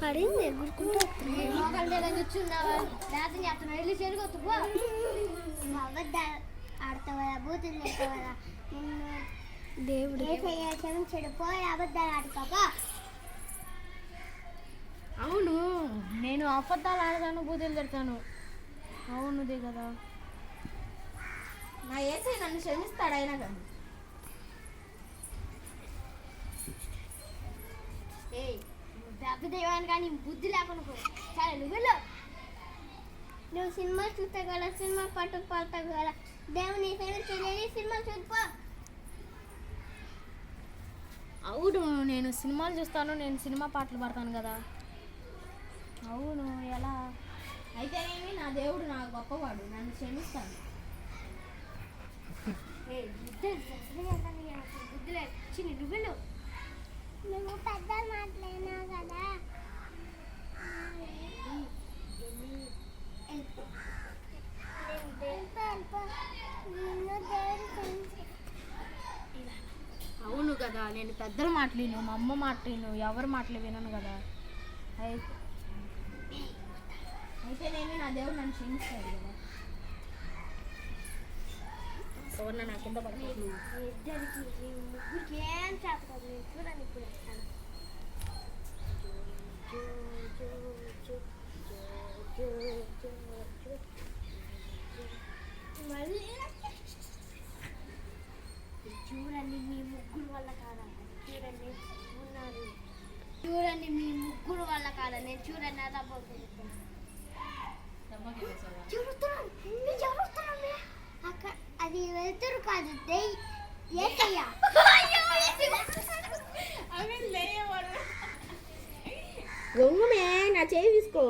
పడింది ఎగురుకుంటూ దేవుడు అబద్ధాలు ఆడుకోపా అవును నేను అబద్ధాలు ఆడతాను బూతులు తిడతాను. అవునుదే కదా. నా ఏసై నన్ను క్షమిస్తాడు అయినా కానీ? దేవాన్ని కానీ బుద్ధి లేకుండా పో సరే నువ్వు నువ్వు సినిమా చూస్తే కదా సినిమా పట్టు పడతావు కదా దేవుని తెలియని సినిమా చూపో అవును నేను సినిమాలు చూస్తాను నేను సినిమా పాటలు పాడతాను కదా. అవును ఎలా? అయితేనేమి నా దేవుడు నా గొప్పవాడు నన్ను క్షమిస్తాను బుద్ధి బుద్ధి లేదు. చిన్ని నువ్వు వెళ్ళు నువ్వు పెద్ద మాట్లాడినా కదా అవును కదా నేను పెద్దల మాటలు విను మా అమ్మ మాటలు విను ఎవరి మాటలు వినను కదా అయి- అయితేనేమి నా దేవుడు నన్ను క్షమిస్తాడు కదా సువర్ణ నా కింద పడుతుంది ఇద్దరికి ముగ్గురికి ఏం నేను చూడండి ఇప్పుడు చూడండి మీ ముగ్గురు వల్ల కాదా? చూడండి ఉన్నారు. చూడండి మీ ముగ్గురు వల్ల కాదా? నేను చూడండి అలా పోతుంది జరుగుతున్నాను నేను జరుగుతున్నాను అక్కడ అది వెళ్తురు కాదు దెయ్ ఏసయ్య. గొంగమే నా చేయి తీసుకో.